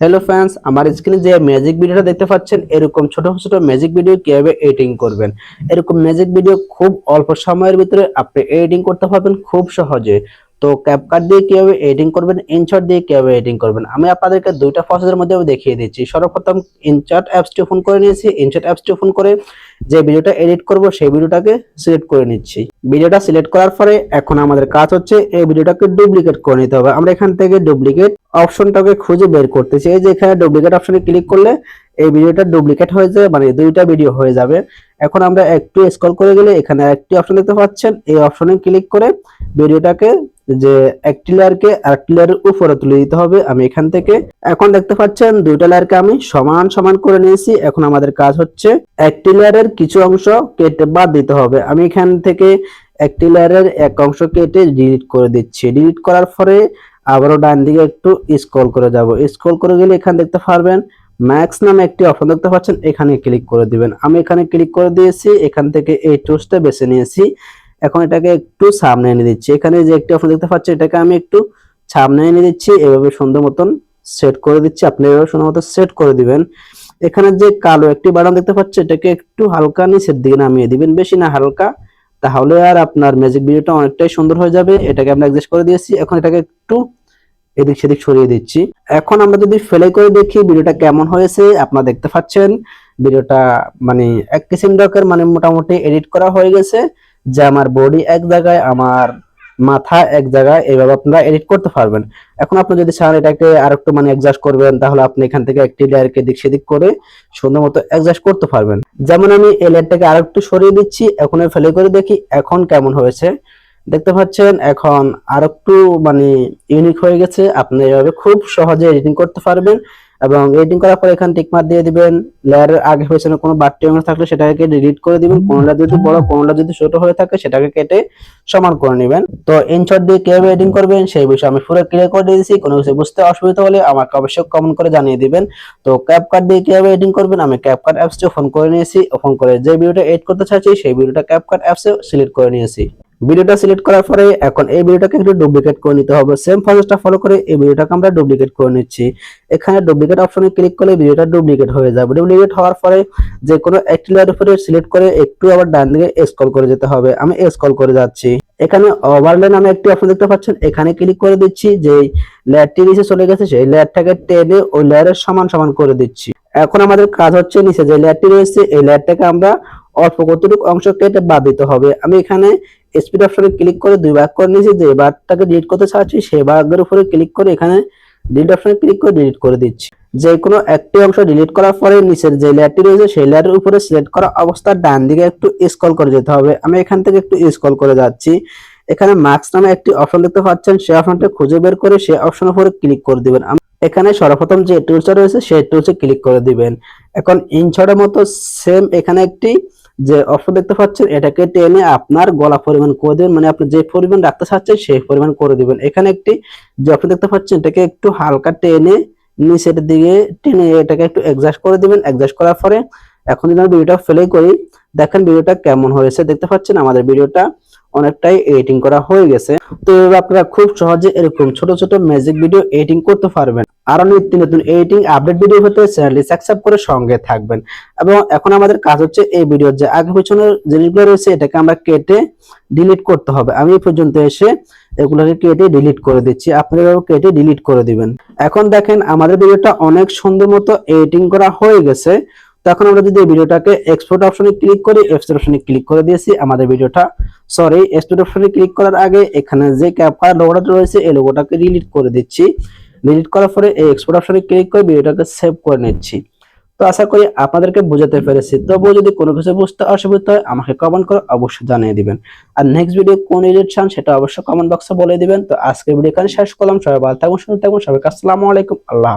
Hello fans আমার স্ক্রিনে যে ম্যাজিক ভিডিওটা দেখতে পাচ্ছেন, এরকম ছোট ছোট ম্যাজিক ভিডিও কীভাবে এডিটিং করবেন? এরকম ম্যাজিক ভিডিও খুব অল্প সময়ের ভিতরে আপনি এডিটিং করতে পারবেন খুব সহজে। তো ক্যাপকাট দিয়ে কীভাবে এডিটিং করবেন ইনশট দিয়ে কীভাবে এডিটিং করবেন, আমি আপনাদেরকে দুইটা প্রসেসের মধ্যে দেখিয়ে দিচ্ছি। সর্বপ্রথম ইনশট অ্যাপসটি ফোন করে নিয়েছি। ইনশট অ্যাপসটি ফোন করে যে ভিডিওটা এডিট করব, সেই ভিডিওটাকে সিলেক্ট করে নিচ্ছি। ভিডিওটা সিলেক্ট করার পরে এখন আমাদের কাজ হচ্ছে এই ভিডিওটাকে ডুপ্লিকেট করে নিতে হবে। আমরা এখান থেকে ডুপ্লিকেট অপশনটাকে খুঁজে বের করতেছি। এই যে এখানে ডুপ্লিকেট অপশনে ক্লিক করলে এই ভিডিওটা ডুপ্লিকেট হয়ে যাবে মানে দুইটা ভিডিও হয়ে যাবে। এখন আমরা একটু স্ক্রল করে গেলে এখানে একটি অপশন দেখতে পাচ্ছেন। এই অপশনে ক্লিক করে ভিডিওটাকে যে একটি লেয়ারকে আরেকটি লেয়ারের উপরে তুলে দিতে হবে। আমি এখান থেকে এখন দেখতে পাচ্ছেন দুইটা লেয়ারকে আমি সমান সমান করে নিয়েছি। এখন আমাদের কাজ হচ্ছে একটি লেয়ারের কিছু অংশ কেটে বাদ দিতে হবে। আমি এখান থেকে একটি লেয়ারের এক অংশ কেটে ডিলিট করে দিচ্ছি। ডিলিট করার পরে আবারও ডান দিকে একটু স্ক্রল করে যাব। স্ক্রল করে গেলে এখানে দেখতে পারবেন ম্যাক্স নামে একটি অপশন দেখতে পাচ্ছেন। এখানে ক্লিক করে দিবেন। আমি এখানে ক্লিক করে দিয়েছি। এখান থেকে এই টুলসটা বেছে নিয়েছি। এখন এটাকে একটু সামনে এনে দিচ্ছি। এখানে যে একটি অপশন দেখতে পাচ্ছেন, এটাকে আমি একটু সামনে এনে দিচ্ছি, এভাবে সুন্দর মতন সেট করে দিচ্ছি। আপনি এভাবে সুন্দর মতো সেট করে দিবেন। এখানে যে কালো একটি বাটন দেখতে পাচ্ছেন, এটাকে একটু হালকা নিচের দিকে নামিয়ে দিবেন। বেশি না হালকা, তাহলে আর আপনার ম্যাজিক ভিডিওটা অনেকটাই সুন্দর হয়ে যাবে। এটাকে আমরা অ্যাডজাস্ট করে দিয়েছি। এখন এটাকে একটু এদিক সেদিক সরিয়ে দিচ্ছি। এখন আমরা যদি ফেলে করে দেখি ভিডিওটা কেমন হয়েছে, আপনারা দেখতে পাচ্ছেন ভিডিওটা মানে এক কিসিম ডকের মানে মোটামুটি এডিট করা হয়ে গেছে। যে আমার বডি এক জায়গায়, আমার মাথা এক জায়গায় এইভাবে আপনারা এডিট করতে পারবেন। এখন আপনি যদি চান এটাকে আর একটু মানে অ্যাডজাস্ট করবেন, তাহলে আপনি এখান থেকে একটি লেয়ারকে দিক সেদিক করে সুন্দর মতো অ্যাডজাস্ট করতে পারবেন। যেমন আমি এই লেয়ারটাকে আর একটু সরিয়ে দিচ্ছি, এখন ফেলে করে দেখি এখন কেমন হয়েছে। দেখতে পাচ্ছেন, এখন আর একটু মানে ইউনিক হয়ে গেছে। আপনি এভাবে খুব সহজে এডিটিং করতে পারবেন। এবং এডিটিং করার পর এখানে টিক মার দিয়ে দিবেন। লেয়ারের আগে হয়েছে কোনো বাড়তি অংশ থাকলে সেটাকে ডিলিট করে দিবেন। কোনটা যদি বড়, কোনটা যদি ছোট হয়ে থাকে, সেটাকে কেটে সমান করে নেবেন। তো ইনশট দিয়ে কীভাবে এডিটিং করবেন, সেই বিষয়ে আমি পুরো ক্লিয়ার করে দিয়েছি। কোনো কিছু বুঝতে অসুবিধা হলে আমাকে অবশ্যই কমেন্ট করে জানিয়ে দিবেন। তো ক্যাপকাট দিয়ে কীভাবে এডিটিং করবেন, আমি ক্যাপকাট অ্যাপসটি ওপেন করে নিয়েছি। ওপেন করে যে ভিডিওটা এডিট করতে চাইছি, সেই ভিডিওটা ক্যাপকাট অ্যাপসে সিলেক্ট করে নিয়েছি। ভিডিওটা সিলেক্ট করার পরে এখন এই ভিডিওটাকে একটু ডুপ্লিকেট করে নিতে হবে। সেম প্রসেসটা ফলো করে এই ভিডিওটাকে আমরা ডুপ্লিকেট করে নিচ্ছি। এখানে ডুপ্লিকেট অপশনে ক্লিক করলে ভিডিওটা ডুপ্লিকেট হয়ে যাবে। ডুপ্লিকেট হওয়ার পরে যে কোনো একটি লেয়ার উপরে সিলেক্ট করে একটু আবার ডান দিকে স্ক্রল করে যেতে হবে। আমি স্ক্রল করে যাচ্ছি। এখানে ওভারলে নামে একটি অপশন দেখতে পাচ্ছেন। এখানে ক্লিক করে দিচ্ছি যে লেয়ারটি নিচে চলে গেছে, সেই লেয়ারটাকে টেনে ওই লেয়ারের সমান সমান করে দিচ্ছি। এখন আমাদের কাজ হচ্ছে নিচে যে লেয়ারটি রয়েছে, এই লেয়ারটাকে আমরা অল্প কতটুকু অংশ কেটে বাদ দিতে হবে। আমি এখানে স্পিড অপশনে ক্লিক করে দুই ভাগ করে নিয়েছি, যে বারটাকে ডিলিট করতে চাচ্ছি সেই ভাগের উপরে ক্লিক করে এখানে ডিলিট অপশনে ক্লিক করে ডিলিট করে দিচ্ছি। যে কোনো একটি অংশ ডিলিট করার পরে নিচের যে লেয়ারটি রয়েছে, সেই লেয়ারের উপরে সিলেক্ট করা অবস্থায় ডান দিকে একটু স্ক্রল করে যেতে হবে। আমি এখান থেকে একটু স্ক্রল করে যাচ্ছি। এখানে মার্কস নামে একটি অপশন দেখতে পাচ্ছেন, সেই অপশনটা খুঁজে বের করে সেই অপশনের উপরে ক্লিক করে দিবেন। এখানে সর্বপ্রথম যে টুলসটা রয়েছে, সেই টুলসে ক্লিক করে দিবেন। এখন ইনশটের মতো সেম এখানে একটি যে অপশন দেখতে পাচ্ছেন, এটাকে টেনে আপনার গলা পরিমাণ করে দিবেন। মানে আপনি যে পরিমাণ রাখতে চাচ্ছেন, সেই পরিমাণ করে দিবেন। এখানে একটি যে অপশন দেখতে পাচ্ছেন, এটাকে একটু হালকা টেনে নিচের দিকে টেনে এটাকে একটু অ্যাডজাস্ট করে দিবেন। অ্যাডজাস্ট করার পরে এখন যদি আমি ভিডিওটা ফেলে করি, দেখেন ভিডিওটা কেমন হয়েছে। দেখতে পাচ্ছেন, আমাদের ভিডিওটা অনেকটাই এডিটিং করা হয়ে গেছে। তো আপনারা খুব সহজে এরকম ছোট ছোট ম্যাজিক ভিডিও এডিটিং করতে পারবেন। আরও নিত্য নতুন এডিটিং আপডেট ভিডিও হতে চ্যানেলটি সাবস্ক্রাইব করে সঙ্গে থাকবেন। এবং এখন আমাদের কাজ হচ্ছে এই ভিডিওর যে আগে পিছনের জিনিসগুলো রয়েছে, এটাকে আমরা কেটে ডিলিট করতে হবে। আমি এই পর্যন্ত এসে এগুলোকে কেটে ডিলিট করে দিচ্ছি। আপনারাও কেটে ডিলিট করে দিবেন। এখন দেখেন, আমাদের ভিডিওটা অনেক সুন্দর মতো এডিটিং করা হয়ে গেছে। তো এখন আমরা যদি ভিডিওটাকে এক্সপোর্ট অপশনে ক্লিক করি এক্সপোর্ট অপশনে ক্লিক করে দিয়েছি। আমাদের ভিডিওটা সরি এক্সপোর্ট অপশনে ক্লিক করার আগে এখানে যে ক্যাপকার লোগোটা রয়েছে, এই লোগোটাকে ডিলিট করে দিচ্ছি। ডিলিট করার পরে এই এক্সপোর্ট অপশনে ক্লিক করে ভিডিওটাকে সেভ করে নিচ্ছি। তো আশা করি আপনাদেরকে বোঝাতে পেরেছি। তবুও যদি কোনো কিছু বুঝতে অসুবিধা হয়, আমাকে কমেন্ট করে অবশ্যই জানিয়ে দিবেন। আর নেক্সট ভিডিও কোন এডিট চান সেটা অবশ্যই কমেন্ট বক্সে বলে দিবেন। তো আজকের ভিডিও এখানে শেষ করলাম। সবাই ভালো থাকুন, সুস্থ থাকুন, সবাইকে আসসালামু আলাইকুম। আল্লাহ।